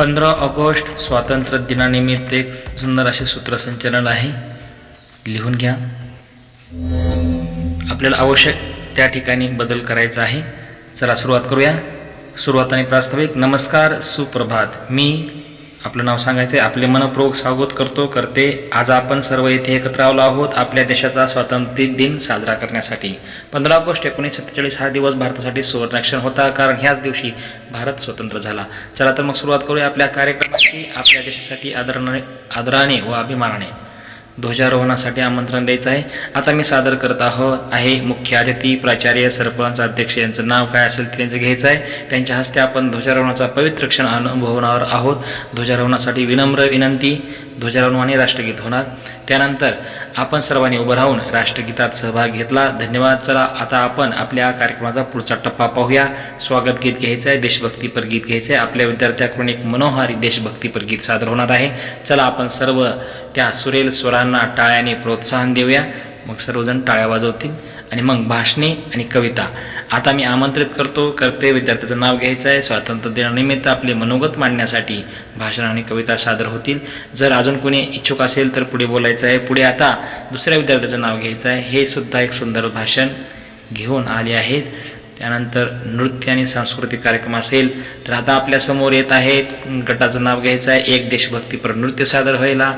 पंधरा ऑगस्ट स्वातंत्र्य दिनानिमित्त एक सुंदर असे सूत्रसंचलन आहे. लिहून घ्या. आपल्याला आवश्यक त्या ठिकाणी बदल करायचा आहे. चला सुरुवात करूया. सुरुवात आणि प्रास्ताविक. नमस्कार सुप्रभात. मी आपलं नाव सांगायचं आहे आपले मनपूर्वक स्वागत करतो करते. आज आपण सर्व इथे एकत्र आलो आहोत आपल्या देशाचा स्वातंत्र्य दिन साजरा करण्यासाठी. पंधरा ऑगस्ट एकोणीसशे सत्तेचाळीस हा दिवस भारतासाठी सुवर्णाक्षर होता कारण ह्याच दिवशी भारत स्वतंत्र झाला. चला तर मग सुरुवात करूया आपल्या कार्यक्रमाची आपल्या देशासाठी आदराने आदराने व अभिमानाने. ध्वजारोहणासाठी आमंत्रण द्यायचं आहे. आता मी सादर करत आहो आहे मुख्य अतिथी प्राचार्य सरपंच अध्यक्ष यांचं नाव काय असेल त्यांचं घ्यायचं आहे. त्यांच्या हस्ते आपण ध्वजारोहणाचा पवित्र क्षण अनुभवणार आहोत. ध्वजारोहणासाठी विनम्र विनंती. ध्वजारोहण आणि राष्ट्रगीत होणार. त्यानंतर आपण सर्वांनी उभं राहून राष्ट्रगीतात सहभाग घेतला. धन्यवाद. चला आता आपण आपल्या कार्यक्रमाचा पुढचा टप्पा पाहूया. स्वागत गीत घ्यायचं आहे. देशभक्तीपर गीत घ्यायचं आहे. आपल्या विद्यार्थ्याकडून एक मनोहारी देशभक्तीपर गीत सादर होणार आहे. चला आपण सर्व त्या सुरेल स्वरांना टाळ्याने प्रोत्साहन देऊया. मग सर्वजण टाळ्या वाजवतील आणि मग भाषणे आणि कविता. आता मी आमंत्रित करतो. करते विद्यार्थ्याचं नाव घ्यायचं आहे. स्वातंत्र्य दिनानिमित्त आपले मनोगत मांडण्यासाठी भाषण आणि कविता सादर होतील. जर अजून कोणी इच्छुक असेल तर पुढे बोलायचं आहे. पुढे आता दुसऱ्या विद्यार्थ्याचं नाव घ्यायचं आहे. हे सुद्धा एक सुंदर भाषण घेऊन आले आहेत. त्यानंतर नृत्य आणि सांस्कृतिक कार्यक्रम असेल तर आता आपल्यासमोर येत आहेत. गटाचं नाव घ्यायचं आहे. एक देशभक्तीपर नृत्य सादर व्हायला.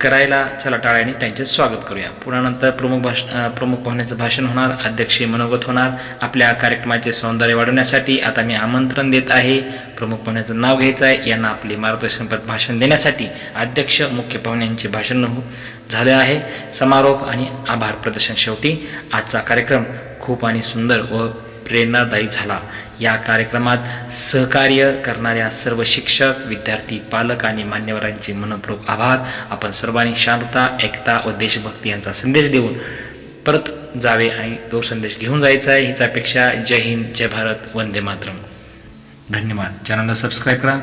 करायला चला टाळ्याने त्यांचे स्वागत करूया. पुन्हा नंतर प्रमुख भाष प्रमुख पाहुण्याचं भाषण होणार अध्यक्षीय मनोगत होणार. आपल्या कार्यक्रमाचे सौंदर्य वाढवण्यासाठी आता मी आमंत्रण देत आहे. प्रमुख पाहुण्याचं नाव घ्यायचं आहे. यांना आपले मार्गदर्शनपर भाषण देण्यासाठी अध्यक्ष मुख्य पाहुण्यांचे भाषण हो- झाले आहे. समारोप आणि आभार प्रदर्शन शेवटी. आजचा कार्यक्रम खूप आणि सुंदर व प्रेरणादायी झाला. या कार्यक्रमात सहकार्य करणाऱ्या सर्व शिक्षक विद्यार्थी पालक आणि मान्यवरांचे मनपूर्वक आभार. आपण सर्वांनी शांतता एकता व देशभक्ती यांचा संदेश देऊन परत जावे आणि तो संदेश घेऊन जायचा आहे. हीच अपेक्षा. जय हिंद जय भारत. वंदे मातरम. धन्यवाद. चॅनलला सबस्क्राईब करा.